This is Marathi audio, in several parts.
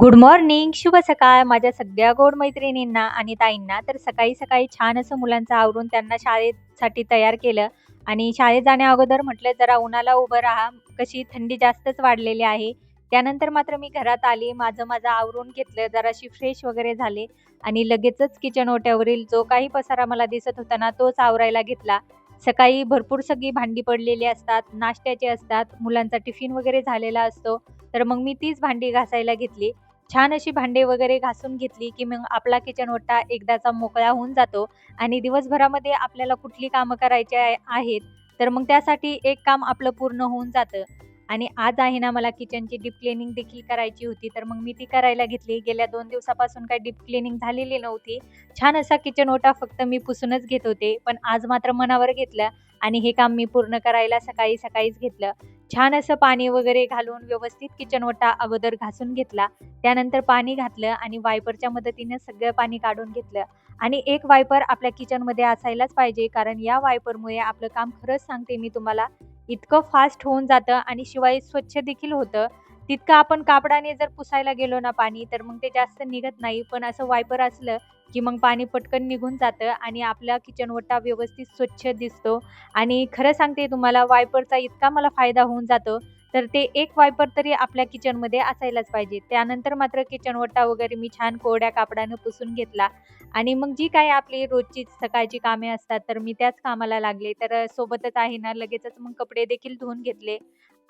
गुड मॉर्निंग शुभ सकाळ. माझ्या सगळ्या गोड मैत्रिणींना आणि ताईंना तर सकाळी सकाळी छान असं मुलांचं आवरून त्यांना शाळेसाठी तयार केलं. आणि शाळेत जाण्या अगोदर म्हटलं जरा उन्हाला उभं राहा. कशी थंडी जास्तच वाढलेली आहे. त्यानंतर मात्र मी घरात आली. माझं माझं आवरून घेतलं. जराशी फ्रेश वगैरे झाले. आणि लगेचच किचन ओट्यावरील जो काही पसारा मला दिसत होता ना तोच आवरायला घेतला. सकाळी भरपूर सगळी भांडी पडलेली असतात नाश्त्याची असतात मुलांचा टिफिन वगैरे झालेला असतो. तर मग मी तीच भांडी घासायला घेतली. छान अशी भांडे वगैरे घासून घेतली की मग आपला किचन ओटा एकदाचा मोकळा होऊन जातो आणि दिवसभरामध्ये आपल्याला कुठली कामं करायची आहेत तर मग त्यासाठी एक काम आपलं पूर्ण होऊन जातं. आणि आज आहे ना मला किचनची डीप क्लिनिंग देखील करायची होती. तर मग मी ती करायला घेतली. गेल्या दोन दिवसापासून काही डीप क्लिनिंग झालेली नव्हती. छान असा किचन ओटा फक्त मी पुसूनच घेत होते. पण आज मात्र मनावर घेतलं आणि हे काम मी पूर्ण करायला सकाळी सकाळीच घेतलं. छान असं पाणी वगैरे घालून व्यवस्थित किचन ओटा अगोदर घासून घेतला. त्यानंतर पाणी घातलं आणि वायपरच्या मदतीने सगळं पाणी काढून घेतलं. आणि एक वायपर आपल्या किचनमध्ये असायलाच पाहिजे. कारण या वायपरमुळे आपलं काम खरंच सांगते मी तुम्हाला. इतकं फास्ट होऊन जातं आणि शिवाय स्वच्छ देखील होतं. तितकं आपण कापडाने जर पुसायला गेलो ना पाणी तर मग ते जास्त निघत नाही. पण असं वायपर असलं की मग पाणी पटकन निघून जातं आणि आपला किचन व्यवस्थित स्वच्छ दिसतो. आणि खरं सांगते तुम्हाला वायपरचा इतका मला फायदा होऊन जातो. तर ते एक वायपर तरी आपल्या किचनमध्ये असायलाच पाहिजे. त्यानंतर मात्र किचन वगैरे मी छान कोरड्या कापडानं पुसून घेतला. आणि मग जी काही आपली रोजची सकाळची कामे असतात तर मी त्याच कामाला लागले. तर सोबतच आहे ना लगेचच मग कपडे देखील धुवून घेतले.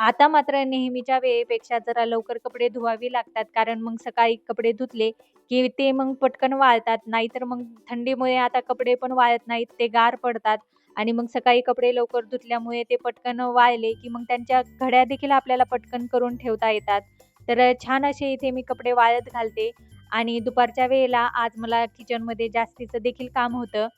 आता मात्र नेहमीच्या वेळेपेक्षा जरा लवकर कपडे धुवावी लागतात. कारण मग सकाळी कपडे धुतले की ते मग पटकन वाळतात. नाहीतर मग थंडीमुळे आता कपडे पण वाळत नाहीत ते गार पडतात. आणि मग सकाळी कपडे लवकर धुतल्यामुळे ते पटकन वाळले की मग त्यांच्या घड्या देखील आपल्याला पटकन करून ठेवता येतात. तर छान असे इथे मी कपडे वाळत घालते आणि दुपारच्या वेळेला आज मला किचनमध्ये जास्तीचं देखील काम होतं.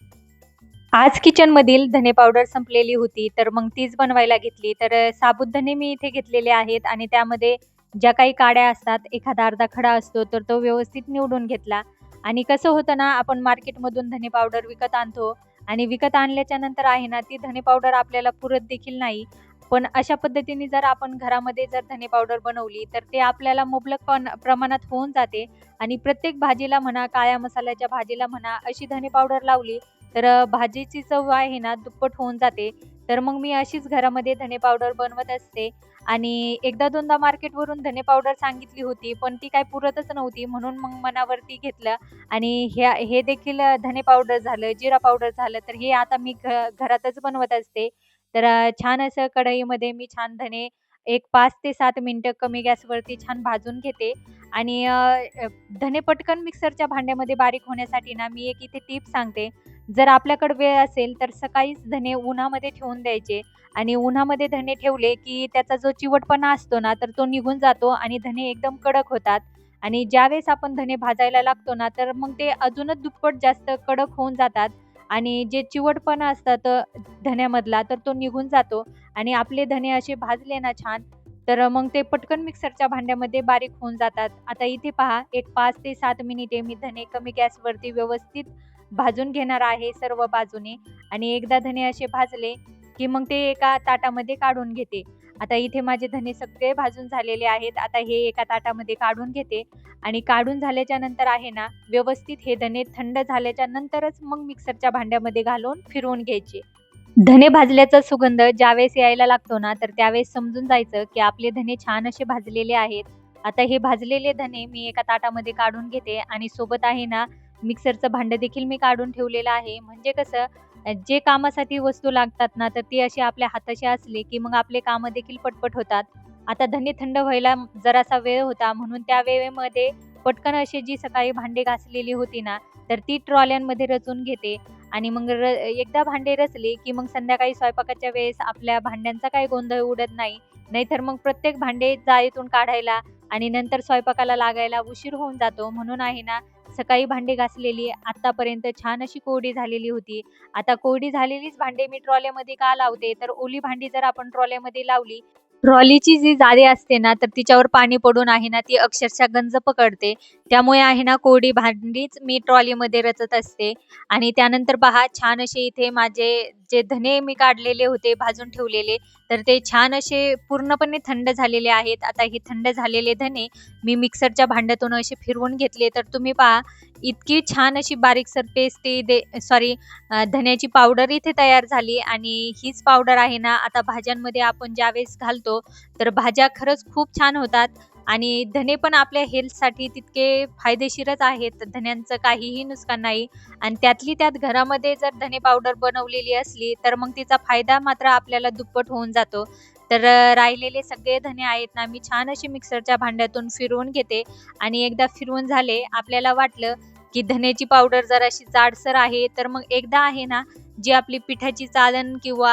आज किचनमधील धने पावडर संपलेली होती तर मग तीच बनवायला घेतली. तर साबुत धने मी इथे घेतलेले आहेत आणि त्यामध्ये ज्या काही काड्या असतात एखादा अर्धा खडा असतो तर तो व्यवस्थित निवडून घेतला. आणि कसं होतं ना आपण मार्केटमधून धने पावडर विकत आणतो आणि विकत आणल्याच्या नंतर आहे ना ती धने पावडर आपल्याला पुरत देखील नाही. पण अशा पद्धतीने जर आपण घरामध्ये जर धने पावडर बनवली तर ते आपल्याला मुबलक पण प्रमाणात होऊन जाते. आणि प्रत्येक भाजीला म्हणा काळ्या मसाल्याच्या भाजीला म्हणा अशी धने पावडर लावली तर भाजीची चव आहे ना दुप्पट होऊन जाते. तर मग मी अशीच घरामध्ये धने पावडर बनवत असते. आणि एकदा दोनदा मार्केटवरून धने पावडर सांगितली होती पण ती काय पुरतच नव्हती. म्हणून मग मनावरती घेतलं आणि ह्या हे देखील धने पावडर झालं जिरा पावडर झालं. तर हे आता मी घ घरातच बनवत असते. तर छान असं कढईमध्ये मी छान धने एक पाच ते सात मिनटं कमी गॅसवरती छान भाजून घेते. आणि धने पटकन मिक्सरच्या भांड्यामध्ये बारीक होण्यासाठी ना मी एक इथे टिप सांगते. जर आपल्याकडे वेळ असेल तर सकाळीच धने उन्हामध्ये ठेवून द्यायचे. आणि उन्हामध्ये धने ठेवले की त्याचा जो चिवटपणा असतो ना तर तो निघून जातो आणि धने एकदम कडक होतात. आणि ज्यावेळेस आपण धने भाजायला लागतो ना तर मग ते अजूनच दुप्पट जास्त कडक होऊन जातात. आणि जे चिवटपणा असतात धन्यामधला तर तो निघून जातो. आणि आपले धने असे भाजले ना छान तर मग ते पटकन मिक्सरच्या भांड्यामध्ये बारीक होऊन जातात. आता इथे पहा एक पाच ते सात मिनिटे मी धने कमी गॅसवरती व्यवस्थित भाजून घेणार आहे सर्व बाजूने. आणि एकदा धने असे भाजले की मग ते एका ताटामध्ये काढून घेते. आता इथे माझे धने सगळे भाजून झालेले आहेत. आता हे एका ताटामध्ये काढून घेते. आणि काढून झाल्याच्यानंतर आहे ना व्यवस्थित हे धने थंड झाल्याच्या नंतरच मग मिक्सरच्या भांड्यामध्ये घालून फिरवून घ्यायचे. धने भाजल्याचा सुगंध ज्यावेळेस यायला लागतो ना तर त्यावेळेस समजून जायचं की आपले धने छान असे भाजलेले आहेत. आता हे भाजलेले धने मी एका ताटामध्ये काढून घेते. आणि सोबत आहे ना मिक्सरचं भांडं देखील मी काढून ठेवलेलं आहे. म्हणजे कसं जे कामासाठी वस्तू लागतात ना तर ती अशी आपल्या हाताशी असली की मग आपले कामं देखील पटपट होतात. आता धने थंड व्हायला जरासा वेळ होता म्हणून त्या वेळेमध्ये पटकन अशी जी सकाळी भांडे घासलेली होती ना तर ती ट्रॉल्यांमध्ये रचून घेते. आणि मग र एकदा भांडे रचले की मग संध्याकाळी स्वयंपाकाच्या वेळेस आपल्या भांड्यांचा काही गोंधळ उडत नाही. नाहीतर मग प्रत्येक भांडे जाळीतून काढायला आणि नंतर स्वयंपाकाला लागायला उशीर होऊन जातो. म्हणून आहे ना सकाळी भांडे घासलेली आतापर्यंत छान अशी कोरडी झालेली होती. आता कोरडी झालेलीच भांडे मी ट्रॉल्यामध्ये का लावते? तर ओली भांडी जर आपण ट्रॉल्यामध्ये लावली ट्रॉलीची जी जाळी असते ना तर तिच्यावर पाणी पडून आहे ना ती अक्षरशः गंज पकडते. त्यामुळे आहे ना कोरडी भांडीच मी ट्रॉलीमध्ये रचत असते. आणि त्यानंतर पहा छान असे इथे माझे जे धने मी काढलेले होते भाजून ठेवलेले तर ते छान असे पूर्णपणे थंड झालेले आहेत. आता हे थंड झालेले धने मी मिक्सरच्या भांड्यातून असे फिरवून घेतले. तर तुम्ही पहा इतकी छान अशी बारीकसर पेस्ट दे सॉरी धन्याची पावडर इथे तयार झाली. आणि हीच पावडर आहे ना आता भाज्यांमध्ये आपण ज्यावेळेस घालतो तर भाज्या खरंच खूप छान होतात. आणि धने पण आपल्या हेल्थसाठी तितके फायदेशीरच आहेत. धन्यांचं काहीही नुकसान नाही. आणि त्यातली त्यात घरामध्ये जर धने पावडर बनवलेली असली तर मग तिचा फायदा मात्र आपल्याला दुप्पट होऊन जातो. तर राहिलेले सगळे धने आहेत ना मी छान अशी मिक्सरच्या भांड्यातून फिरवून घेते. आणि एकदा फिरवून झाले आपल्याला वाटलं की धन्याची पावडर जर अशी जाडसर आहे तर मग एकदा आहे ना जी आपली पिठाची चाळण किंवा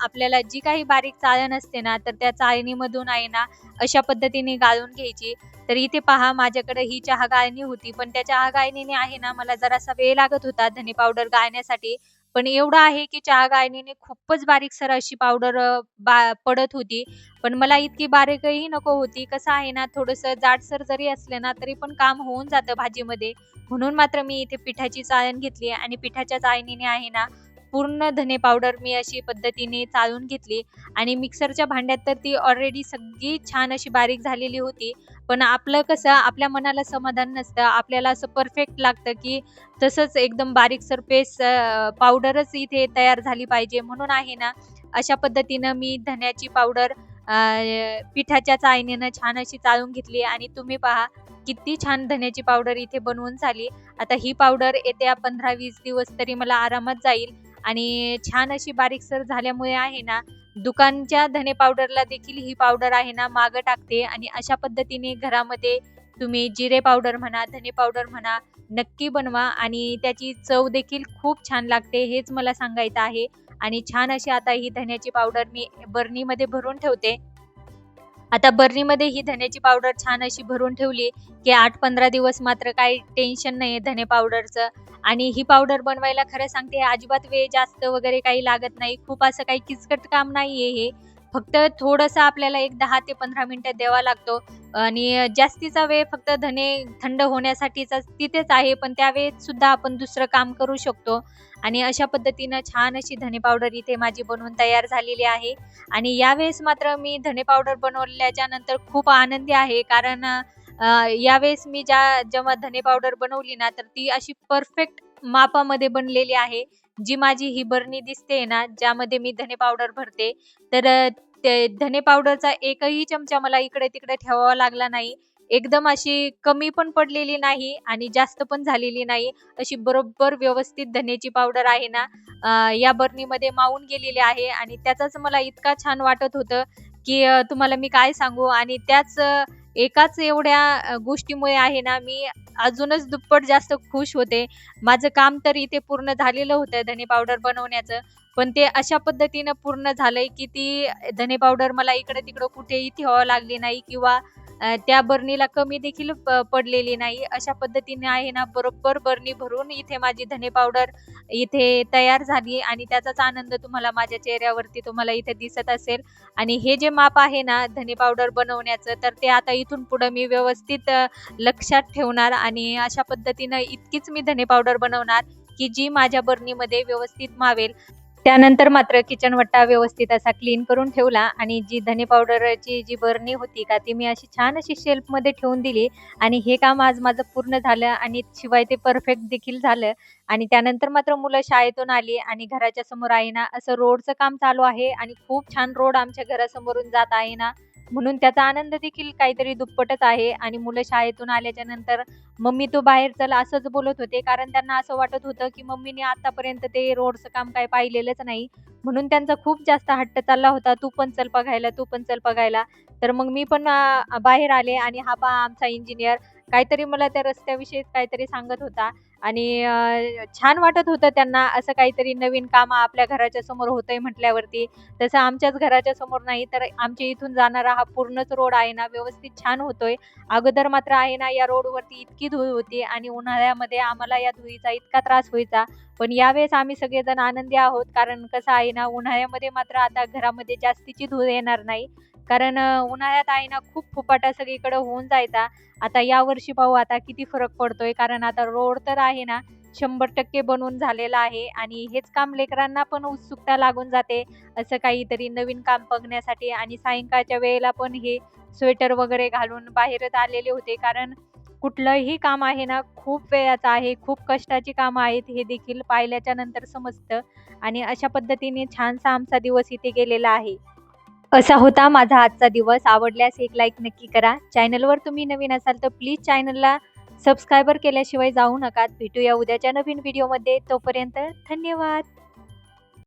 आपल्याला जी काही बारीक चाळण असते ना तर त्या चाळणीमधून आहे ना अशा पद्धतीने गाळून घ्यायची. तर इथे पहा माझ्याकडे ही चहा गाळणी होती पण त्या चहा गाळणीने आहे ना मला जरासा वेळ लागत होता धने पावडर गाळण्यासाठी. पण एवढं आहे की चहा गाळणीने खूपच बारीकसर अशी पावडर बा पडत होती. पण मला इतकी बारीकही नको होती. कसं आहे ना थोडंसं जाडसर जरी असलं ना तरी पण काम होऊन जातं भाजीमध्ये. म्हणून मात्र मी इथे पिठाची चाळण घेतली आणि पिठाच्या चाळणीने आहे ना पूर्ण धने पावडर मी अशी पद्धतीने चाळून घेतली. आणि मिक्सरच्या भांड्यात तर ती ऑलरेडी सगळी छान अशी बारीक झालेली होती. पण आपलं कसं आपल्या मनाला समाधान नसतं. आपल्याला असं परफेक्ट लागतं की तसंच एकदम बारीकसर पेस्ट पावडरच इथे तयार झाली पाहिजे. म्हणून आहे ना अशा पद्धतीनं मी धन्याची पावडर पिठाच्या चाळणीनं छान अशी चाळून घेतली. आणि तुम्ही पहा किती छान धन्याची पावडर इथे बनवून झाली. आता ही पावडर येत्या पंधरा वीस दिवस तरी मला आरामात जाईल. आणि छान अशी बारीकसर झाल्यामुळे आहे ना दुकानच्या धने पावडरला देखील ही पावडर आहे ना मागं टाकते आणि अशा पद्धतीने घरामध्ये तुम्ही जिरे पावडर म्हणा धने पावडर म्हणा नक्की बनवा आणि त्याची चव देखील खूप छान लागते हेच मला सांगायचं आहे. आणि छान अशी आता ही धन्याची पावडर मी बर्नीमध्ये भरून ठेवते. आता बर्नीमध्ये ही धन्याची पावडर छान अशी भरून ठेवली की आठ पंधरा दिवस मात्र काही टेन्शन नाही धने पावडरचं. आणि ही पावडर बनवायला खरं सांगते अजिबात वेळ जास्त वगैरे काही लागत नाही. खूप असं काही किचकट काम नाहीये हे. फक्त थोडंसं आपल्याला एक दहा ते पंधरा मिनिटं द्यावा लागतो. आणि जास्तीचा वेळ फक्त धने थंड होण्यासाठीचा तिथेच आहे पण त्यावेळेत सुद्धा आपण दुसरं काम करू शकतो. आणि अशा पद्धतीनं छान अशी धने पावडर इथे माझी बनवून तयार झालेली आहे. आणि यावेळेस मात्र मी धने पावडर बनवल्याच्या नंतर खूप आनंदी आहे. कारण यावेळेस मी ज्या जेव्हा धने पावडर बनवली ना तर ती अशी परफेक्ट मापामध्ये बनलेली आहे. जी माझी ही बरणी दिसते ना ज्यामध्ये मी धने पावडर भरते. तर ते धने पावडरचा एकही चमचा मला इकडे तिकडे ठेवावा लागला नाही. एकदम अशी कमी पण पडलेली नाही आणि जास्त पण झालेली नाही. अशी बरोबर व्यवस्थित धनेची पावडर आहे ना या बरणीमध्ये मावून गेलेली आहे आणि त्याचाच मला इतका छान वाटत होतं की तुम्हाला मी काय सांगू? आणि त्याच एकाच एवढ्या गोष्टीमुळे आहे ना मी अजूनच दुप्पट जास्त खुश होते. माझं काम तर इथे पूर्ण झालेलं होतं धने पावडर बनवण्याचं पण ते अशा पद्धतीनं पूर्ण झालंय की ती धने पावडर मला इकडे तिकडं कुठेही ठेवावं लागली नाही किंवा त्या बरणीला कमी देखील पडलेली नाही. अशा पद्धतीने आहे ना बरोबर बरणी भरून इथे माझी धने पावडर इथे तयार झाली आणि त्याचाच आनंद तुम्हाला माझ्या चेहऱ्यावरती तुम्हाला इथे दिसत असेल. आणि हे जे माप आहे ना धने पावडर बनवण्याचं तर ते आता इथून पुढे मी व्यवस्थित लक्षात ठेवणार आणि अशा पद्धतीनं इतकीच मी धने पावडर बनवणार की जी माझ्या बरणीमध्ये व्यवस्थित मावेल. त्यानंतर मात्र किचन वट्टा व्यवस्थित असा क्लीन करून ठेवला आणि जी धने पावडरची जी बरणी होती का ती मी अशी छान अशी शेल्फमध्ये ठेवून दिली आणि हे काम आज माझं पूर्ण झालं आणि शिवाय ते परफेक्ट देखील झालं. आणि त्यानंतर मात्र मुलं शाळेतून आली आणि घराच्या समोर आहे ना असं रोडचं काम चालू आहे आणि खूप छान रोड आमच्या घरासमोरून जात आहे ना. म्हणून त्याचा आनंद देखील काहीतरी दुप्पटच आहे. आणि मुलं शाळेतून आल्याच्यानंतर मम्मी तू बाहेर चल असंच बोलत होते. कारण त्यांना असं वाटत होतं की मम्मीने आतापर्यंत ते रोडचं काम काय पाहिलेलंच नाही. म्हणून त्यांचा खूप जास्त हट्ट चालला होता. तू पण चल बघायला तू पण चल बघायला. तर मग मी पण बाहेर आले आणि हा पा आमचा इंजिनियर काहीतरी मला त्या रस्त्याविषयी काहीतरी सांगत होता. आणि छान वाटत होतं त्यांना असं काहीतरी नवीन काम आपल्या घराच्या समोर होतंय म्हटल्यावरती. तसं आमच्याच घराच्या समोर नाही तर आमच्या इथून जाणारा हा पूर्णच रोड आहे ना व्यवस्थित छान होतोय. अगोदर मात्र आहे ना या रोडवरती इतकी धूळ होती आणि उन्हाळ्यामध्ये आम्हाला या धुळीचा इतका त्रास व्हायचा. पण यावेळेस आम्ही सगळेजण आनंदी आहोत कारण कसं आहे ना उन्हाळ्यामध्ये मात्र आता घरामध्ये जास्तीची धूळ येणार नाही. कारण उन्हाळ्यात आहे ना खूप फुपाटा सगळीकडे होऊन जायचा. आता या वर्षी पाहू आता किती फरक पडतोय. कारण आता रोड तर आहे ना शंभर टक्के बनवून झालेला आहे आणि हेच काम लेकरांना पण उत्सुकता लागून जाते. असं काहीतरी नवीन काम बघण्यासाठी आणि सायंकाळच्या वेळेला पण हे स्वेटर वगैरे घालून बाहेरच आलेले होते. कारण कुठलंही काम आहे ना खूप वेळाचं आहे खूप कष्टाची कामं आहेत हे देखील पाहिल्याच्या नंतर समजतं. आणि अशा पद्धतीने छानसा आमचा दिवस इथे गेलेला आहे. असा होता माझा आजचा दिवस. आवडल्यास एक लाईक नक्की करा. चॅनलवर तुम्ही नवीन असाल तर प्लीज चॅनलला सबस्क्रायबर केल्याशिवाय जाऊ नका. भेटूया उद्याच्या नवीन व्हिडिओमध्ये तोपर्यंत धन्यवाद.